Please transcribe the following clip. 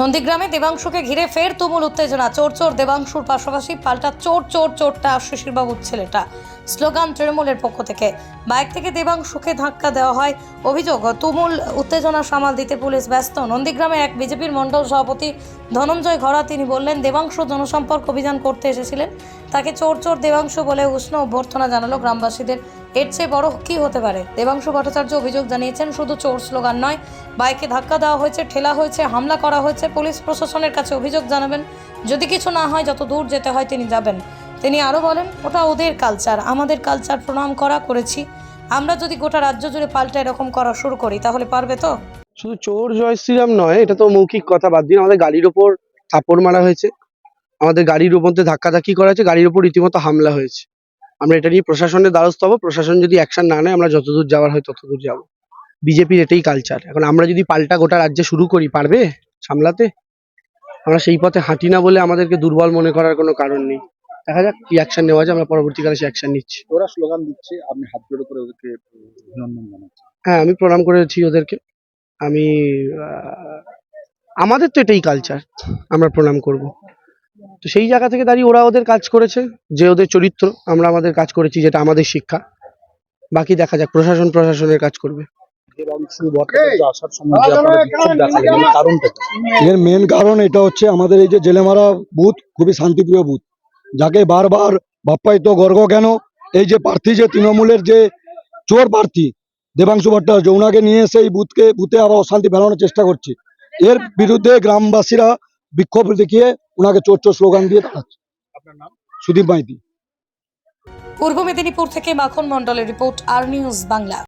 নন্দীগ্রামে দেবাংশুকে ঘিরে ফের তুমুল উত্তেজনা। চোর চোর দেবাংশুর পাশাপাশি পাল্টা চোর চোর চোরটা শিশিরবাবুর ছেলেটা। স্লোগান তৃণমূলের পক্ষ থেকে। বাইক থেকে দেবাংশুকে ধাক্কা দেওয়া হয়। অভিযোগ, তুমুল উত্তেজনা সামাল দিতে পুলিশ ব্যস্ত। নন্দীগ্রামে এক বিজেপির মণ্ডল সভাপতি ধনঞ্জয় ঘরা তিনি বললেন, দেবাংশু জনসম্পর্ক অভিযান করতে এসেছিলেন। তাকে চোর চোর দেবাংশু বলে উষ্ণ অভ্যর্থনা জানালো গ্রামবাসীদের। এর চেয়ে বড় কি হতে পারে? দেবাংশু ভট্টাচার্য অভিযোগ জানিয়েছেন, শুধু চোর স্লোগান নয়, বাইকে ধাক্কা দেওয়া হয়েছে, ঠেলা হয়েছে, হামলা করা হয়েছে, পুলিশ প্রশাসনের কাছে অভিযোগ জানাবেন। যদি কিছু না হয়, যত দূর যেতে হয়, তিনি যাবেন। তিনি আরও বলেন, ওটা ওদের কালচার আমাদের কালচার প্রণাম করা করেছি। আমরা যদি গোটা রাজ্য জুড়ে পাল্টা এরকম করা শুরু করি, তাহলে পারবে তো? শুধু চোর জয় শ্রীরাম নয়, এটা তো মৌখিক কথা বাদ দিন আমাদের গাড়ির ওপর থাপড় মারা হয়েছে। আমাদের গাড়ির উপর দিয়ে ধাক্কাধাক্কি করা হয়েছে, গাড়ির উপর রীতিমতো হামলা হয়েছে। আমরা এটা নিয়ে প্রশাসনের দ্বারস্থ হব। প্রশাসন যদি অ্যাকশন না নেয় আমরা যতদূর যাওয়ার হয় ততদূর যাব। বিজেপির এটাই কালচার এখন আমরা যদি পাল্টা গোটা রাজ্যে শুরু করি পারবে সামলাতে? আমরা সেই পথে হাঁটি না বলে আমাদেরকে দুর্বল মনে করার কোনো কারণ নেই। দেখা যাক কি অ্যাকশন নেওয়া যায় আমরা পরবর্তীকালে সেই অ্যাকশন নিচ্ছি। ওরা স্লোগান দিচ্ছে আপনি হাত জোড়ো করে ওদেরকে অভিনন্দন জানাচ্ছেন হ্যাঁ আমি প্রণাম করেছি ওদেরকে। আমি আমাদের তো এটাই কালচার আমরা প্রণাম করব। তো সেই জায়গা থেকে দাঁড়িয়ে ওরা ওদের কাজ করেছে যে ওদের চরিত্র আমরা আমাদের কাজ করেছি যেটা আমাদের শিক্ষা। বাকি দেখা যাক প্রশাসন প্রশাসনের কাজ করবে। এর কারণটা কি? এর মেন কারণ এটা হচ্ছে আমাদের এই যে জেলেমারা বুথ খুবই শান্তিপ্রিয় বুথ যাকে বারবার বাপ্পায়িত গর্গ কেন? এই যে প্রার্থী যে তৃণমূলের যে চোর প্রার্থী দেবাংশু ভট্টাচার্য ওনাকে নিয়ে এসে এই বুথকে বুথে আবার অশান্তি ফেলানোর চেষ্টা করছে। এর বিরুদ্ধে গ্রামবাসীরা বিক্ষোভ দেখিয়ে ওনাকে চোর চোর স্লোগান দিয়ে দাঁড়াচ্ছে আপনার নাম? সুদীপ মাইতি। পূর্ব মেদিনীপুর থেকে মাখন মন্ডলের রিপোর্ট আর নিউজ বাংলা।